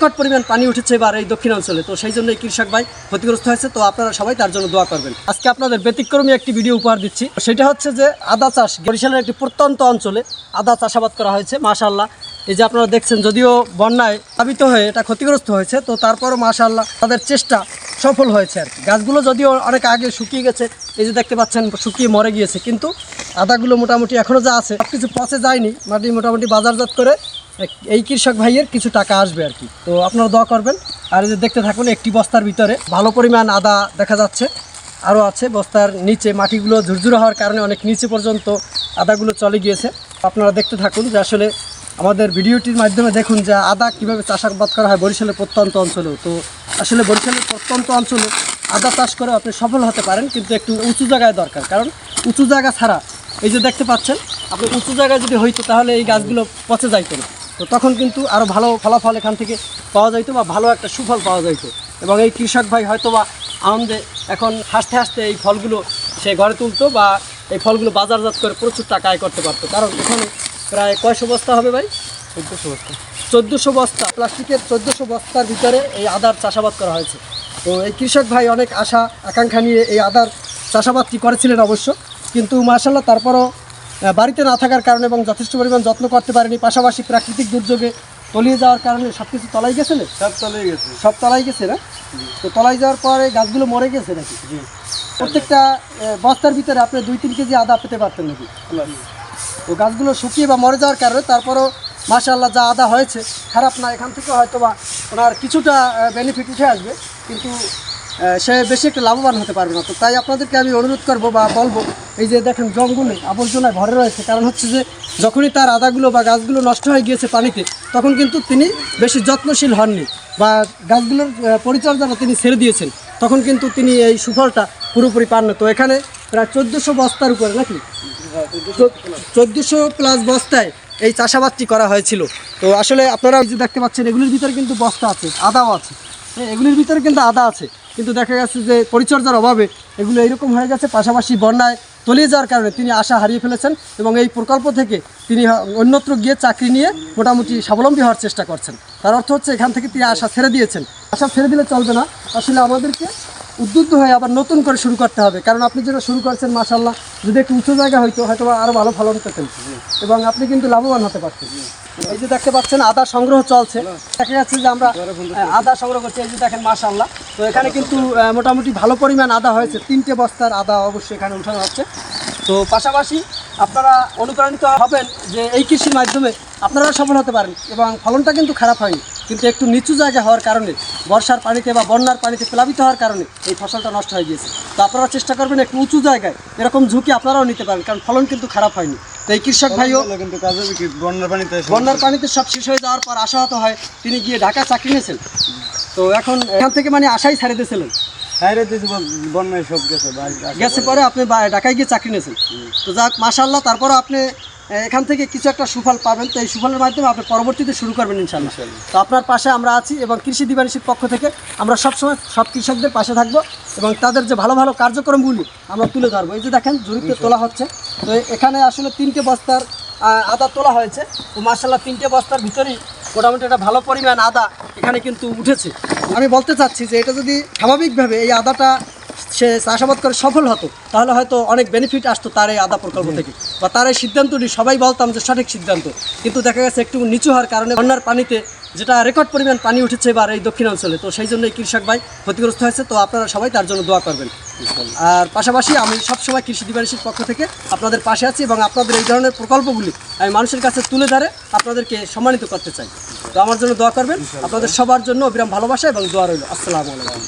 বিকট পরিমাণ পানি উঠেছে এবার এই দক্ষিণ অঞ্চলে তো সেই জন্য এই কৃষক ভাই ক্ষতিগ্রস্ত হয়েছে, তো আপনারা সবাই তার জন্য দোয়া করবেন। আজকে আপনাদের ব্যতিক্রমী একটি ভিডিও উপহার দিচ্ছি। সেটা হচ্ছে যে আদা চাষ বরিশালের একটি প্রত্যন্ত অঞ্চলে আদা চাষাবাদ করা হয়েছে মাশাল্লাহ এই যে আপনারা দেখছেন, যদিও বন্যায় প্লাবিত হয়ে এটা ক্ষতিগ্রস্ত হয়েছে, তো তারপরও মাশাল্লাহ তাদের চেষ্টা সফল হয়েছে আর। গাছগুলো যদিও অনেক আগে শুকিয়ে গেছে, এই যে দেখতে পাচ্ছেন, শুকিয়ে মরে গিয়েছে, কিন্তু আদাগুলো মোটামুটি এখনও যা আছে সব কিছু পচে যায়নি। মাটি মোটামুটি বাজারজাত করে এই কৃষক ভাইয়ের কিছু টাকা আসবে আর কি। তো আপনারা দোয়া করবেন। আর এই যে দেখতে থাকুন, একটি বস্তার ভিতরে ভালো পরিমাণ আদা দেখা যাচ্ছে। আরও আছে, বস্তার নিচে মাটিগুলো ঝুরঝুরে হওয়ার কারণে অনেক নিচে পর্যন্ত আদাগুলো চলে গিয়েছে। আপনারা দেখতে থাকুন যে আসলে আমাদের ভিডিওটির মাধ্যমে দেখুন যে আদা কীভাবে চাষাবাদ করা হয় বরিশালের প্রত্যন্ত অঞ্চলেও। তো আসলে বরিশালের প্রত্যন্ত অঞ্চলে আদা চাষ করে আপনি সফল হতে পারেন, কিন্তু একটু উঁচু জায়গায় দরকার। কারণ উঁচু জায়গা ছাড়া, এই যে দেখতে পাচ্ছেন, আপনি উঁচু জায়গায় যদি হইতো তাহলে এই গাছগুলো পচে যাইতো না। তো তখন কিন্তু আরও ভালো ফলাফল এখান থেকে পাওয়া যাইতো বা ভালো একটা সুফল পাওয়া যাইতো। এবং এই কৃষক ভাই হয়তো বা আনন্দে এখন হাসতে হাসতে এই ফলগুলো সে ঘরে তুলতো বা এই ফলগুলো বাজারজাত করে প্রচুর টাকা আয় করতে পারতো। কারণ এখানে প্রায় কয়শো বস্তা হবে ভাই? চোদ্দোশো বস্তা। চোদ্দোশো বস্তা। প্লাস্টিকের চোদ্দোশো বস্তার ভিতরে এই আদার চাষাবাদ করা হয়েছে। তো এই কৃষক ভাই অনেক আশা আকাঙ্ক্ষা নিয়ে এই আদার চাষাবাদটি করেছিলেন অবশ্য। কিন্তু মার্শাল্লাহ তারপরও বাড়িতে না থাকার কারণে এবং যথেষ্ট পরিমাণ যত্ন করতে পারেনি পাশাপাশি প্রাকৃতিক দুর্যোগে তলিয়ে যাওয়ার কারণে সব কিছু তলাই গেছে না? সব চলে গেছে। সব তলাই গেছে না? তো তলাই যাওয়ার পরে গাছগুলো মরে গেছে নাকি? প্রত্যেকটা বস্তার ভিতরে আপনি দুই তিন কেজি আদা পেতে পারতেন নাকি? তো গাছগুলো শুকিয়ে বা মরে যাওয়ার কারণে তারপরও মাশাআল্লাহ যা আদা হয়েছে খারাপ না এখান থেকে হয়তো বা ওনার কিছুটা বেনিফিট উঠে আসবে। কিন্তু সে বেশি একটা লাভবান হতে পারবে না। তো তাই আপনাদেরকে আমি অনুরোধ করব বা বলব, এই যে দেখেন জঙ্গলে আবর্জনায় ভরে রয়েছে, কারণ হচ্ছে যে যখনই তার আদাগুলো বা গাছগুলো নষ্ট হয়ে গিয়েছে পানিতে, তখন কিন্তু তিনি বেশি যত্নশীল হননি বা গাছগুলোর পরিচর্যাটা তিনি ছেড়ে দিয়েছেন। তখন কিন্তু তিনি এই সুফলটা পুরোপুরি পান না। তো এখানে প্রায় চোদ্দোশো বস্তার উপরে নাকি? চোদ্দোশো প্লাস বস্তায় এই চাষাবাদটি করা হয়েছিল। তো আসলে আপনারা যে দেখতে পাচ্ছেন, এগুলির ভিতরে কিন্তু বস্তা আছে, আদাও আছে। এগুলির ভিতরে কিন্তু আদা আছে। কিন্তু দেখা গেছে যে পরিচর্যার অভাবে এগুলো এইরকম হয়ে গেছে, পাশাপাশি বন্যায় তলিয়ে যাওয়ার কারণে তিনি আশা হারিয়ে ফেলেছেন এবং এই প্রকল্প থেকে তিনি অন্যত্র গিয়ে চাকরি নিয়ে মোটামুটি স্বাবলম্বী হওয়ার চেষ্টা করছেন। তার অর্থ হচ্ছে এখান থেকে তিনি আশা ছেড়ে দিয়েছেন। আশা ছেড়ে দিলে চলবে না। আসলে আমাদেরকে উদ্বুদ্ধ হয়ে আবার নতুন করে শুরু করতে হবে। কারণ আপনি যেটা শুরু করছেন মাসাল্লাহ যদি একটু উঁচু জায়গা হয়তো হয়তো আরও ভালো ফলন পেতেন। এবং আপনি কিন্তু লাভবান হতে পারতেন। এই যে দেখতে পাচ্ছেন, আদা সংগ্রহ চলছে। দেখা যাচ্ছে যে আমরা আদা সংগ্রহ করছি। এই যে দেখেন মাশাল্লাহ তো এখানে কিন্তু মোটামুটি ভালো পরিমাণ আদা হয়েছে। তিনটে বস্তার আদা অবশ্যই এখানে উঠানো হচ্ছে। তো পাশাপাশি আপনারা অনুপ্রাণিত হবেন যে এই কৃষির মাধ্যমে আপনারা সফল হতে পারেন। এবং ফলনটা কিন্তু খারাপ হয়নি। কিন্তু একটু নিচু জায়গা হওয়ার কারণে বর্ষার পানিতে বা বন্যার পানিতে প্লাবিত হওয়ার কারণে এই ফসলটা নষ্ট হয়ে গিয়েছে। তো আপনারা চেষ্টা করবেন একটু উঁচু জায়গায় এরকম ঝুঁকি আপনারাও নিতে পারেন কারণ ফলন কিন্তু খারাপ হয়নি। তো এই কৃষক ভাইও কিন্তু বন্যার পানিতে বন্যার পানিতে সব শেষ হয়ে যাওয়ার পর আশাহত হয় তিনি গিয়ে ঢাকা চাকরি নিয়েছেন। তো এখন এখান থেকে মানে আশাই ছাড়ে দিয়েছিলেন। হ্যাঁ বন্যায় সব গেছে গেছে পরে আপনি ঢাকায় গিয়ে চাকরি নিয়েছেন। তো যাক মাশাল্লাহ তারপরে আপনি এখান থেকে কিছু একটা সুফল পাবেন। তো এই সুফলের মাধ্যমে আপনি পরবর্তীতে শুরু করবেন ইনশাল্লাহ তো আপনার পাশে আমরা আছি এবং কৃষি দিবানিসির পক্ষ থেকে আমরা সবসময় সব কৃষকদের পাশে থাকব এবং তাদের যে ভালো ভালো কার্যক্রমগুলি আমরা তুলে ধরবো। এই যে দেখেন জরিপে তোলা হচ্ছে। তো এখানে আসলে তিনটে বস্তার আদা তোলা হয়েছে। তো মার্শাল্লাহ তিনটে বস্তার ভিতরেই মোটামুটি একটা ভালো পরিমাণ আদা এখানে কিন্তু উঠেছে। আমি বলতে চাচ্ছি যে এটা যদি স্বাভাবিকভাবে এই আদাটা সে চাষাবাদ করে সফল হতো তাহলে হয়তো অনেক বেনিফিট আসতো তার এই আদা প্রকল্প থেকে। বা তার এই সিদ্ধান্তটি সবাই বলতাম যে সঠিক সিদ্ধান্ত। কিন্তু দেখা গেছে একটু নিচু হওয়ার কারণে বন্যার পানিতে যেটা রেকর্ড পরিমাণ পানি উঠেছে এবার এই দক্ষিণ অঞ্চলে তো সেই জন্য এই কৃষক ভাই ক্ষতিগ্রস্ত হয়েছে তো আপনারা সবাই তার জন্য দোয়া করবেন। আর পাশাপাশি আমি সবসময় কৃষি দিবানিসির পক্ষ থেকে আপনাদের পাশে আছি এবং আপনাদের এই ধরনের প্রকল্পগুলি আমি মানুষের কাছে তুলে ধরে আপনাদেরকে সম্মানিত করতে চাই। তো আমার জন্য দোয়া করবেন। আপনাদের সবার জন্য অবিরাম ভালোবাসা এবং দোয়া রইল। আসসালামু আলাইকুম।